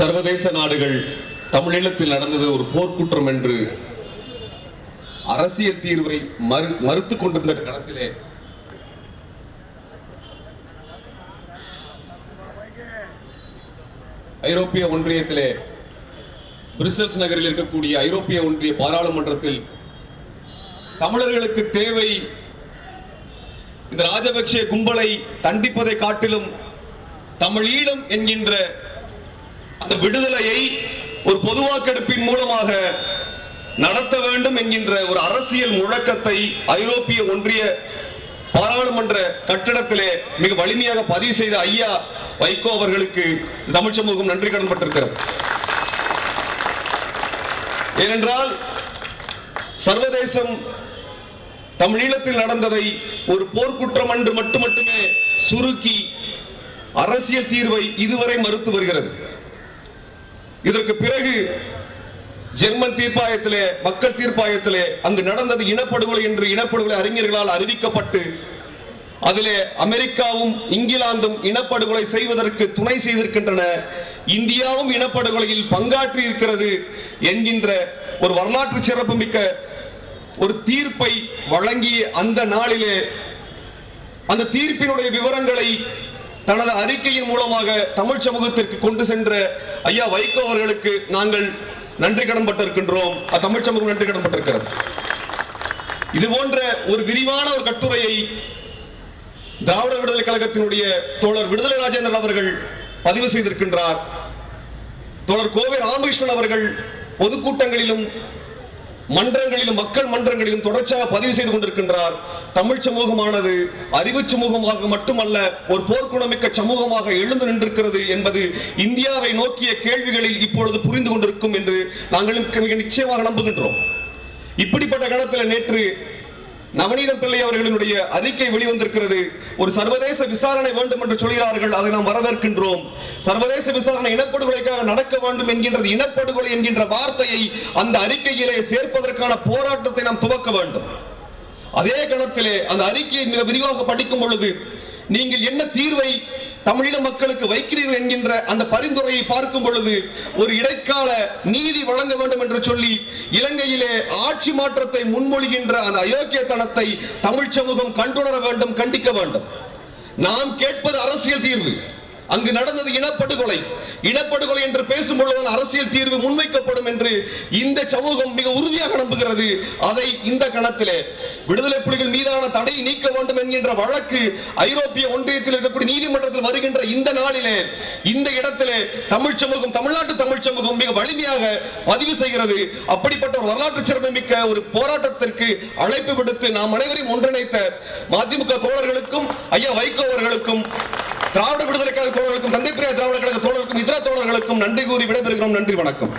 சர்வதேச நாடுகள் தமிழீழத்தில் நடந்தது ஒரு போர்க்குற்றம் என்று அரசியல் தீர்வை மறு மறுத்துக் கொண்டிருந்த காலத்திலே ஐரோப்பிய ஒன்றியத்திலே பிரிசல்ஸ் நகரில் இருக்கக்கூடிய ஐரோப்பிய ஒன்றிய பாராளுமன்றத்தில் தமிழர்களுக்கு தேவை இந்த ராஜபக்ஷ கும்பலை தண்டிப்பதை காட்டிலும் தமிழீழம் என்கின்ற அந்த விடுதலையை ஒரு பொதுவாக்கெடுப்பின் மூலமாக நடத்த வேண்டும் என்கின்ற ஒரு அரசியல் முழக்கத்தை ஐரோப்பிய ஒன்றிய பாராளுமன்ற கட்டடத்திலே மிக வலிமையாக பதிவு செய்த ஐயா வைகோ அவர்களுக்கு தமிழ் சமூகம் நன்றி கடன்பட்டிருக்கிறது. ஏனென்றால் சர்வதேசம் தமிழீழத்தில் நடந்ததை ஒரு போர்க்குற்றம் என்று மட்டுமட்டுமே சுருக்கி அரசியல் தீர்வை இதுவரை மறுத்து வருகிறது. இதற்கு பிறகு ஜெர்மன் தீர்ப்பாயத்திலே மக்கள் தீர்ப்பாயத்திலே அங்கு நடந்தது இனப்படுகொலை என்று இனப்படுகொலை அறிஞர்களால் அறிவிக்கப்பட்டு அதிலே அமெரிக்காவும் இங்கிலாந்தும் இனப்படுகொலை செய்வதற்கு துணை செய்திருக்கின்றன. இந்தியாவும் இனப்படுகொலையில் பங்காற்றி இருக்கிறது என்கின்ற ஒரு வரலாற்று சிறப்புமிக்க ஒரு தீர்ப்பை வழங்கிய அந்த நாளிலே அந்த தீர்ப்பினுடைய விவரங்களை தனது அறிக்கையின் மூலமாக தமிழ் சமூகத்திற்கு கொண்டு சென்ற ஐயா வைகோ அவர்களுக்கு நாங்கள் நன்றி கடன்பட்டிருக்கின்றோம். தமிழ் சமூகம் நன்றி கடன்பட்டிருக்கிறது. இது போன்ற ஒரு விரிவான ஒரு கட்டுரையை திராவிட விடுதலை கழகத்தினுடைய தோழர் விடுதலை ராஜேந்திரன் அவர்கள் பதிவு செய்திருக்கின்றார். தோழர் கோவை ராமகிருஷ்ணன் அவர்கள் பொதுக்கூட்டங்களிலும் மன்றங்களிலும் மக்கள் மன்றங்களிலும் தொடர்ச்சியாக பதிவு செய்து கொண்டிருக்கின்றார். தமிழ் சமூகமானது அறிவு சமூகமாக மட்டுமல்ல ஒரு போர்க்குணமிக்க சமூகமாக எழுந்து நின்றிருக்கிறது என்பது இந்தியாவை நோக்கிய கேள்விகளில் இப்பொழுது புரிந்து கொண்டிருக்கும் என்று நாங்கள் மிக நிச்சயமாக நம்புகின்றோம். இப்படிப்பட்ட காலத்தில் நேற்று நவநீதம் பிள்ளை அவர்களினுடைய அறிக்கை வெளிவந்திருக்கிறது. ஒரு சர்வதேச விசாரணை வேண்டும் என்று சொல்கிறார்கள். அதை நாம் வரவேற்கின்றோம். சர்வதேச விசாரணை இனப்படுகொலைக்காக நடக்க வேண்டும் என்கின்றது இனப்படுகொலை என்கின்ற வார்த்தையை அந்த அறிக்கையிலே சேர்ப்பதற்கான போராட்டத்தை நாம் துவக்க வேண்டும். அதே கணத்திலே அந்த அறிக்கையை மிக விரிவாக படிக்கும் பொழுது நீங்கள் என்ன தீர்வை தமிழீழ மக்களுக்கு வைக்கிறீர்கள் என்கின்ற அந்த பரிந்துரையை பார்க்கும் பொழுது ஒரு இடைக்கால நீதி வழங்க வேண்டும் என்று சொல்லி இலங்கையிலே ஆட்சி மாற்றத்தை முன்மொழிகின்ற அந்த அயோக்கியத்தனத்தை தமிழ் சமூகம் கண்டுணர வேண்டும் கண்டிக்க வேண்டும். நாம் கேட்பது அரசியல் தீர்வு. அங்கு நடந்தது இனப்படுகொலை. இனப்படுகொலை என்று பேசும் பொழுது அரசியல் தீர்வு முன்வைக்கப்படும் என்று இந்த சமூகம் மிக உறுதியாக நம்புகிறது. அதை இந்த கணத்திலே விடுதலை புலிகள் மீதான தடை நீக்க வேண்டும் என்கின்ற வழக்கு ஐரோப்பிய ஒன்றியத்தில் இருக்கக்கூடிய நீதிமன்றத்தில் வருகின்ற இந்த நாளிலே இந்த இடத்திலே தமிழ் சமூகம் தமிழ்நாட்டு தமிழ் சமூகம் மிக வலிமையாக பதிவு செய்கிறது. அப்படிப்பட்ட ஒரு வரலாற்று சிறப்பு மிக்க ஒரு போராட்டத்திற்கு அழைப்பு விடுத்து நாம் அனைவரையும் ஒன்றிணைத்த மதிமுக தோழர்களுக்கும் ஐயா வைகோ அவர்களுக்கும் திராவிட விடுதலை கழக தோழர்களுக்கும் தந்தை பிரியா திராவிட கழக தோழர்களுக்கும் இதர தோழர்களுக்கும் நன்றி கூறி விடைபெறுகிறோம். நன்றி வணக்கம்.